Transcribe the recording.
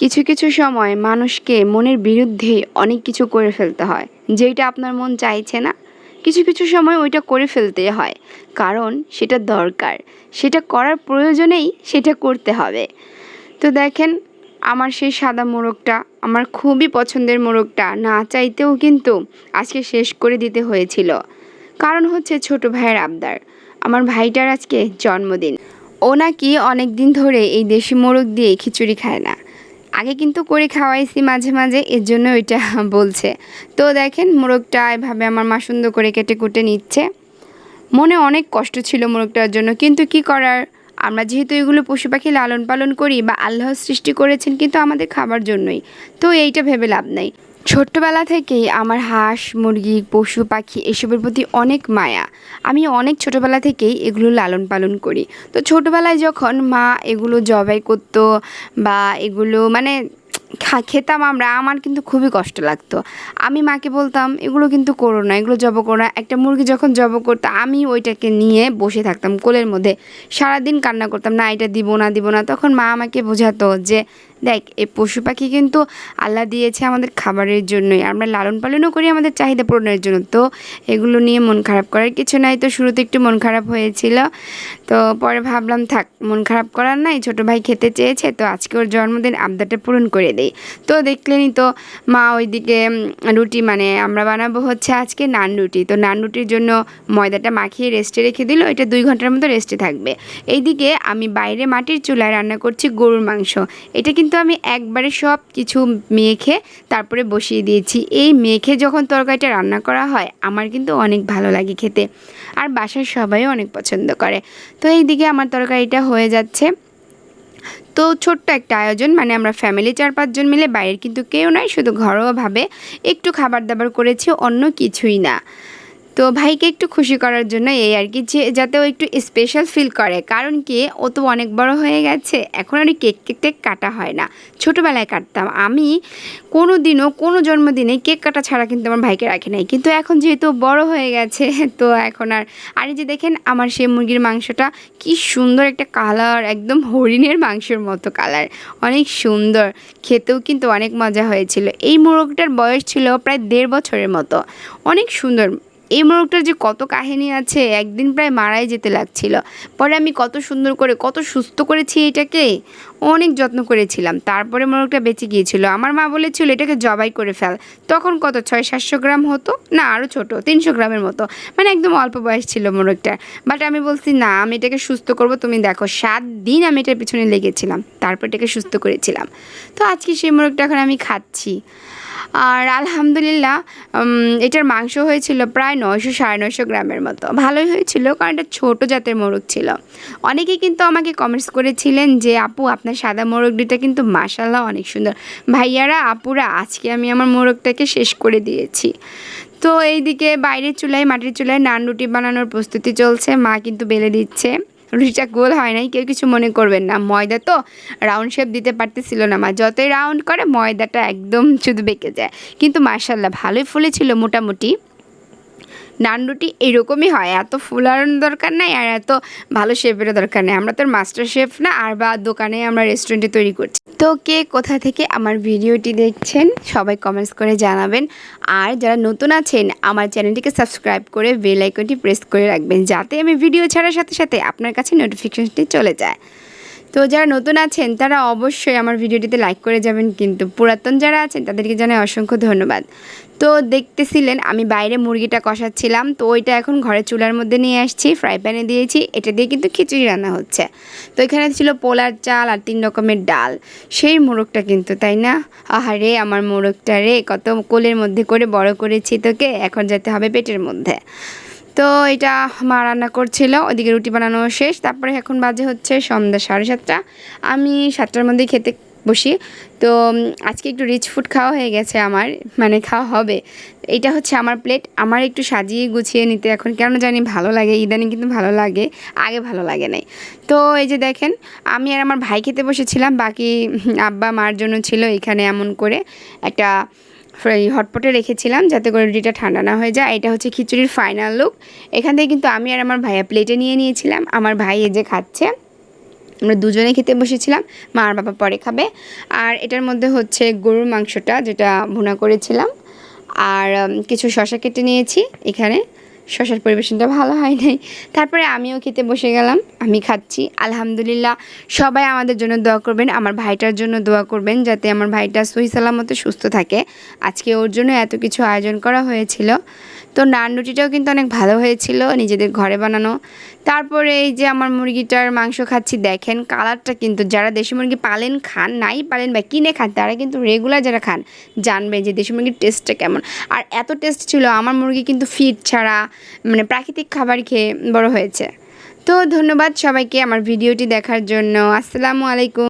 কিছু কিছু সময় মানুষকে মনের বিরুদ্ধে অনেক কিছু করে ফেলতে হয়। যেটা আপনার মন চাইছে না, কিছু কিছু সময় ওইটা করে ফেলতে হয়, কারণ সেটা দরকার। সেটা করার প্রয়োজনেই সেটা করতে হবে। তো দেখেন, আমার সেই সাদা মোরগটা, আমার খুবই পছন্দের মোরগটা, না চাইতেও কিন্তু আজকে শেষ করে দিতে হয়েছিল। কারণ হচ্ছে ছোট ভাইয়ের আবদার। আমার ভাইটার আজকে জন্মদিন। ও নাকি অনেক দিন ধরে এই দেশি মোরগ দিয়ে খিচুড়ি খায় না। আগে কিন্তু করে খাওয়াইছি মাঝে মাঝে, এর জন্য ওইটা বলছে। তো দেখেন মোরগটা এভাবে আমার মা সুন্দর করে কেটে কুটে নিচ্ছে। মনে অনেক কষ্ট ছিল মোরগটার জন্য, কিন্তু কি করার? আমরা যেহেতু এগুলো পশু পাখি লালন পালন করি বা আল্লাহ সৃষ্টি করেছেন কিন্তু আমাদের খাবার জন্যই। তো এইটা ভেবে লাভ নেই। ছোট্টবেলা থেকেই আমার হাঁস, মুরগি, পশু, পাখি এসবের প্রতি অনেক মায়া। আমি অনেক ছোটোবেলা থেকেই এগুলো লালন পালন করি। তো ছোটোবেলায় যখন মা এগুলো জবাই করতো বা এগুলো মানে খেতাম আমরা, আমার কিন্তু খুবই কষ্ট লাগতো। আমি মাকে বলতাম, এগুলো কিন্তু করো না, এগুলো জব করো না। একটা মুরগি যখন জব করতো, আমি ওইটাকে নিয়ে বসে থাকতাম কোলের মধ্যে। সারাদিন কান্না করতাম, না, এটা দিব না দিব না। তখন মা আমাকে বোঝাতো যে দেখ, এই পশু পাখি কিন্তু আল্লাহ দিয়েছে আমাদের খাবারের জন্যই। আমরা লালন পালনও করি আমাদের চাহিদা পূরণের জন্য। তো এগুলো নিয়ে মন খারাপ করার কিছু নাই। তো শুরুতে একটু মন খারাপ হয়েছিল। তো পরে ভাবলাম, থাক, মন খারাপ করার নাই, ছোটো ভাই খেতে চেয়েছে, তো আজকে ওর জন্মদিন, আবদারটা পূরণ করে দেই। তো দেখলেনই তো, মা ওইদিকে রুটি মানে আমরা বানাবো হচ্ছে আজকে নান রুটি। তো নান রুটির জন্য ময়দাটা মাখিয়ে রেস্টে রেখে দিল, এটা দুই ঘণ্টার মতো রেস্টে থাকবে। এইদিকে আমি বাইরে মাটির চুলায় রান্না করছি গরুর মাংস। এটা কিন্তু আমি একবারে সব কিছু মেখে তারপরে বসিয়ে দিয়েছি। এই মেখে যখন তরকারিটা রান্না করা হয়, আমার কিন্তু অনেক ভালো লাগে খেতে। আর বাসার সবাই অনেক পছন্দ করে। তো এইদিকে আমার তরকারিটা হয়ে যাচ্ছে। তো ছোট্ট একটা আয়োজন মানে আমরা ফ্যামিলি চার পাঁচজন মিলে, বাইরের কিন্তু কেউ নয় শুধু ঘরোয়াভাবে একটু খাবার দাবার করেছি, অন্য কিছুই না। তো ভাইকে একটু খুশি করার জন্য এই আর কি, যে যাতে ও একটু স্পেশাল ফিল করে। কারণ কি, ও তো অনেক বড় হয়ে গেছে, এখন আর কেক কেক টেক কাটা হয় না। ছোটোবেলায় কাটতাম। আমি কোনো দিনও কোনো জন্মদিনে কেক কাটা ছাড়া কিন্তু আমার ভাইকে রাখি নাই। কিন্তু এখন যেহেতু বড় হয়ে গেছে, তো এখন আর আর যে দেখেন আমার সেই মুরগির মাংসটা, কি সুন্দর একটা কালার একদম হরিণের মাংসের মতো কালার অনেক সুন্দর। খেতেও কিন্তু অনেক মজা হয়েছিল। এই মোরগটার বয়স ছিল প্রায় দেড় বছরের মতো। অনেক সুন্দর। এই মোরগটার যে কত কাহিনী আছে, একদিন প্রায় মারাই যেতে লাগছিল। পরে আমি কত সুন্দর করে, কত সুস্থ করেছি এটাকে, অনেক যত্ন করেছিলাম। তারপরে মোরগটা বেঁচে গিয়েছিল। আমার মা বলেছিল, এটাকে জবাই করে ফেল। তখন কত ছয় সাতশো গ্রাম হতো? না আরও ছোট, তিনশো গ্রামের মতো। মানে একদম অল্প বয়স ছিল মোরগটার বাট আমি বলছি, না, আমি এটাকে সুস্থ করব, তুমি দেখো, সাত দিন আমি এটার পিছনে লেগেছিলাম। তারপর এটাকে সুস্থ করেছিলাম। তো আজকে সেই মোরগটা এখন আমি খাচ্ছি। আর আলহামদুলিল্লাহ এটার মাংস হয়েছিল প্রায় নয়শো, সাড়ে নয়শো গ্রামের মতো। ভালোই হয়েছিল কারণ এটা ছোটো জাতের মোরগ ছিল। অনেকেই কিন্তু আমাকে কমেন্টস করেছিলেন যে, আপু, আপনার সাদা মোরগ দুটা কিন্তু মাসাল্লাহ অনেক সুন্দর। ভাইয়ারা, আপুরা, আজকে আমি আমার মোরগটাকে শেষ করে দিয়েছি। তো এইদিকে বাইরের চুলায়, মাটির চুলায় নান রুটি বানানোর প্রস্তুতি চলছে। মা কিন্তু বেলে দিচ্ছে। রুটিটা গোল হয় নাই, কেউ কিছু মনে করবেন না। ময়দা তো রাউন্ড শেপ দিতে পারতেছিল না মা। যতই রাউন্ড করে, ময়দাটা একদম শুধু বেঁকে যায়। কিন্তু মার্শাল্লাহ ভালোই ফুলেছিল মোটামুটি। নান রুটি এরকমই হয়। এত ফুলানোর দরকার নাই আর এত ভালো শেফেরও দরকার নেই। আমরা তো মাস্টার শেফ না আর বা দোকানে আমরা রেস্টুরেন্টে তৈরি করছি। তো কে কোথা থেকে আমার ভিডিওটি দেখছেন, সবাই কমেন্টস করে জানাবেন। আর যারা নতুন আছেন, আমার চ্যানেলটিকে সাবস্ক্রাইব করে বেল আইকনটি প্রেস করে রাখবেন। যাতে আমি ভিডিও ছাড়ার সাথে সাথে আপনার কাছে নোটিফিকেশনটি চলে যায়। তো যারা নতুন আছেন, তারা অবশ্যই আমার ভিডিওটিতে লাইক করে যাবেন, কিন্তু পুরাতন যারা আছেন, তাদেরকে জানাই অসংখ্য ধন্যবাদ। তো দেখতেছিলেন, আমি বাইরে মুরগিটা কষাচ্ছিলাম, তো ওইটা এখন ঘরে চুলার মধ্যে নিয়ে আসছি ফ্রাই প্যানে দিয়েছি, এটা দিয়ে কিন্তু খিচুড়ি রান্না হচ্ছে। তো এখানে ছিল পোলার চাল আর তিন রকমের ডাল, সেই মোরগটা কিন্তু, তাই না? আহারে, আমার মোরগটা রে, কত কোলের মধ্যে করে বড় করেছি তোকে, এখন যেতে হবে পেটের মধ্যে। তো এটা মা রান্না করছিল, ওদিকে রুটি বানানো শেষ। তারপরে এখন বাজে হচ্ছে সন্ধ্যা সাড়ে সাতটা। আমি সাতটার মধ্যেই খেতে বসি। তো আজকে একটু রিচ ফুড খাওয়া হয়ে গেছে আমার মানে খাওয়া হবে। এটা হচ্ছে আমার প্লেট আমার একটু সাজিয়ে গুছিয়ে নিতে এখন কেন জানি ভালো লাগে, ইদানিং কিন্তু ভালো লাগে, আগে ভালো লাগে নাই। তো এই যে দেখেন, আমি আর আমার ভাই খেতে বসেছিলাম, বাকি আব্বা মার জন্য ছিল এখানে এমন করে একটা এই হটপটে রেখেছিলাম যাতে করে রুটিটা ঠান্ডা না হয়ে যায়। এটা হচ্ছে খিচুড়ির ফাইনাল লুক এখান থেকে কিন্তু আমি আর আমার ভাইয়া প্লেটে নিয়ে নিয়েছিলাম। আমার ভাই এই যে খাচ্ছে। আমরা দুজনে খেতে বসেছিলাম। মা আর বাবা পরে খাবে। আর এটার মধ্যে হচ্ছে গরুর মাংসটা যেটা ভুনা করেছিলাম। আর কিছু শশা কেটে নিয়েছি এখানে। শশার পরিবেশনটা ভালো হয় নাই। তারপরে আমিও খেতে বসে গেলাম, আমি খাচ্ছি। আলহামদুলিল্লাহ, সবাই আমাদের জন্য দোয়া করবেন, আমার ভাইটার জন্য দোয়া করবেন যাতে আমার ভাইটা সহি সালামতে সুস্থ থাকে। আজকে ওর জন্য এত কিছু আয়োজন করা হয়েছিল। তো নান রুটিটাও কিন্তু অনেক ভালো হয়েছিল, নিজেদের ঘরে বানানো। তারপরে এই যে আমার মুরগিটার মাংস খাচ্ছি, দেখেন কালারটা কিন্তু, যারা দেশি মুরগি পালেন খান, নাই পালেন বা কিনে খান, তারা কিন্তু রেগুলার যারা খান, জানবে যে দেশি মুরগির টেস্টটা কেমন। আর এত টেস্ট ছিল, আমার মুরগি কিন্তু ফিট ছাড়া মানে প্রাকৃতিক খাবার খেয়ে বড় হয়েছে। তো ধন্যবাদ সবাইকে আমার ভিডিওটি দেখার জন্য। আসসালামু আলাইকুম।